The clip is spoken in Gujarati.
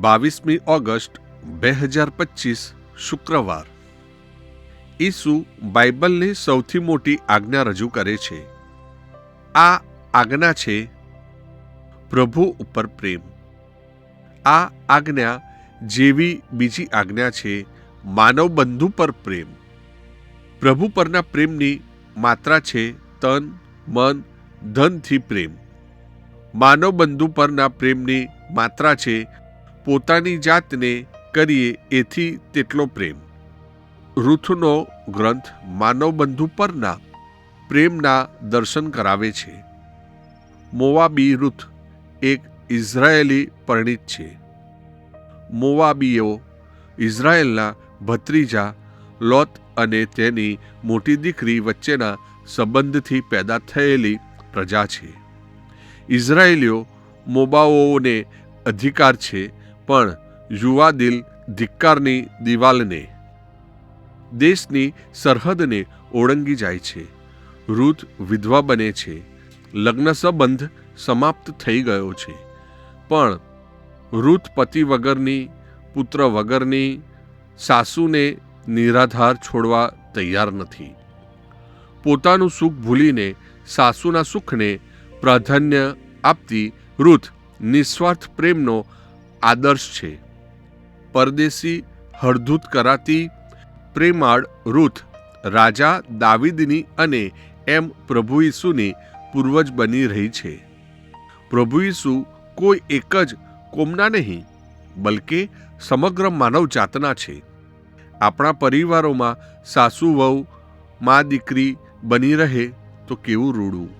બાવીસમી ઓગસ્ટ બે હજાર પચીસ, શુક્રવાર. ઈસુ બાઇબલની સૌથી મોટી આજ્ઞા રજૂ કરે છે. આ આજ્ઞા છે, પ્રભુ ઉપર પ્રેમ. આ આજ્ઞા જેવી બીજી આજ્ઞા છે, માનવ બંધુ પર પ્રેમ. પ્રભુ પરના પ્રેમની માત્રા છે, તન, મન, ધનથી પ્રેમ. માનવ બંધુ પરના પ્રેમની માત્રા છે પોતાની જાતને કરીએ એથી તેટલો પ્રેમ. રૂથનો ગ્રંથ માનવ બંધુ પરના પ્રેમના દર્શન કરાવે છે. મોવાબી ઋથ એક ઇઝરાયેલી પરિણિત છે. મોવાબીઓ ઇઝરાયેલના ભત્રીજા લોત અને તેની મોટી દીકરી વચ્ચેના સંબંધથી પેદા થયેલી પ્રજા છે. ઇઝરાયેલીઓ મોબાઓને અધિકાર છે પણ યુવા દિલ ધિક્કારની દિવાલને, દેશની સરહદને ઓળંગી જાય છે. રૂથ વિધવા બને છે. લગ્ન સંબંધ સમાપ્ત થઈ ગયો છે. પણ રૂથ પતિ વગરની, પુત્ર વગરની સાસુને નિરાધાર છોડવા તૈયાર નથી. પોતાનું સુખ ભૂલીને સાસુના સુખને પ્રાધાન્ય આપતી રૂથ નિસ્વાર્થ પ્રેમનો આદર્શ છે. પરદેશી હળધૂત કરાતી પ્રેમાળ રૂથ રાજા દાવિદની અને એમ પ્રભુ ઈસુની પૂર્વજ બની રહી છે. પ્રભુ ઈસુ કોઈ એક જ કોમના નહીં, બલકે સમગ્ર માનવ જાતના છે. આપણા પરિવારોમાં સાસુ વહુ, મા દીકરી બની રહે તો કેવું રૂડું?